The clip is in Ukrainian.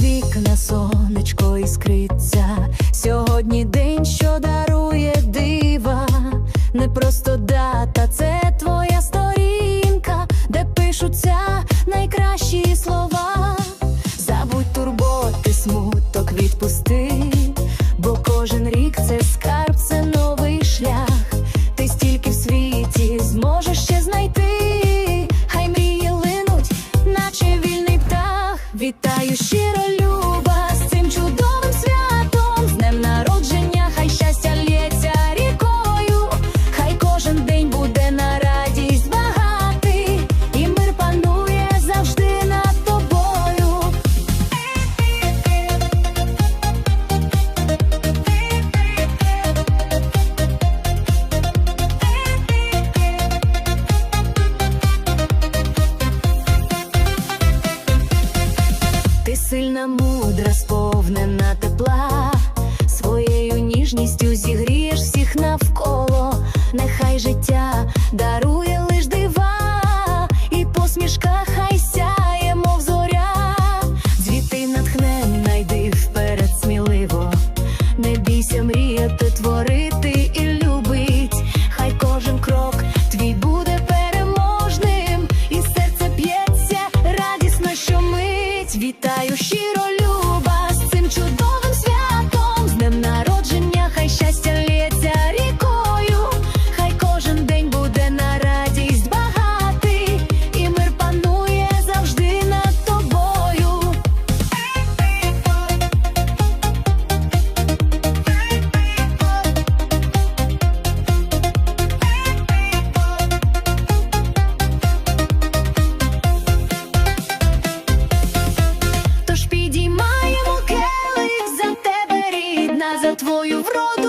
Вікна, сонечко іскриться. Сьогодні день, що дарує дива. Не просто дата, це твоя сторінка, де пишуться найкращі слова. Забудь турботи, смуток відпусти, бо кожен рік це скарб, сильна, мудра, сповнена тепла, своєю ніжністю зігрієш всіх навколо, нехай життя дарує лиш дива, і посмішка хай сяє, мов зоря, звідти натхнем, найди вперед сміливо, не бійся мріяти, Вітаю щиро, чудовим твою вроду.